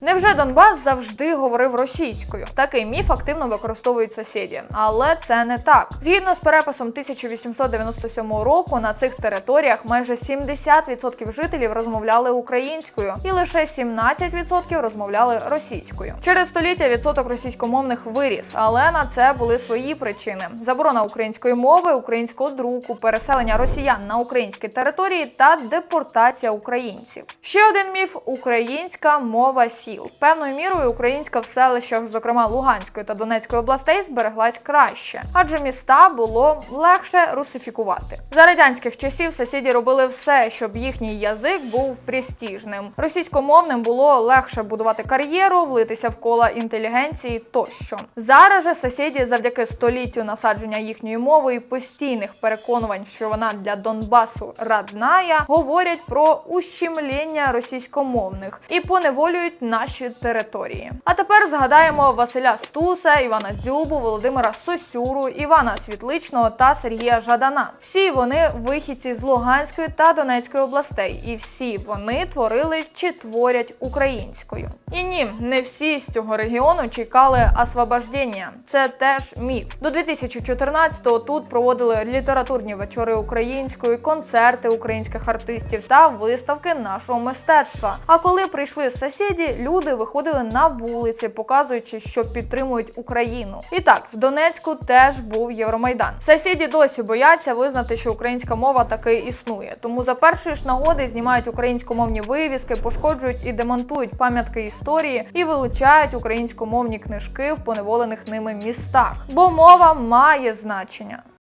Невже Донбас завжди говорив російською? Такий міф активно використовують сусіді, але це не так. Згідно з переписом 1897 року, на цих територіях майже 70% жителів розмовляли українською, і лише 17% розмовляли російською. Через століття відсоток російськомовних виріс, але на це були свої причини: заборона української мови, українського друку, переселення росіян на українські території та депортація українців. Ще один міф українська мова сіл. Певною мірою українська в селищах, зокрема Луганської та Донецької областей, збереглась краще, адже міста було легше русифікувати. За радянських часів сусіді робили все, щоб їхній язик був престижним. Російськомовним було легше будувати кар'єру, влитися в кола інтелігенції тощо. Зараз же сусіді завдяки століттю насадження їхньої мови і постійних переконувань, що вона для Донбасу радная, говорять про ущемлення російськомовних і поневолюють наші території. А тепер згадаємо Василя Стуса, Івана Дзюбу, Володимира Сосюру, Івана Світличного та Сергія Жадана. Всі вони вихідці з Луганської та Донецької областей, і всі вони творили чи творять українською. І ні, не всі з цього регіону чекали освобождення. Це теж міф. До 2014-го тут проводили літературні вечори українською, концерти українських артистів та виставки нашого мистецтва. А коли прийшли сусіді, люди виходили на вулиці, показуючи, що підтримують Україну. І так, в Донецьку теж був Євромайдан. Сусіді досі бояться визнати, що українська мова таки існує. Тому за першої ж нагоди знімають українськомовні вивіски, пошкоджують і демонтують пам'ятки історії і вилучають українськомовні книжки в поневолених ними містах. Бо мова має значення.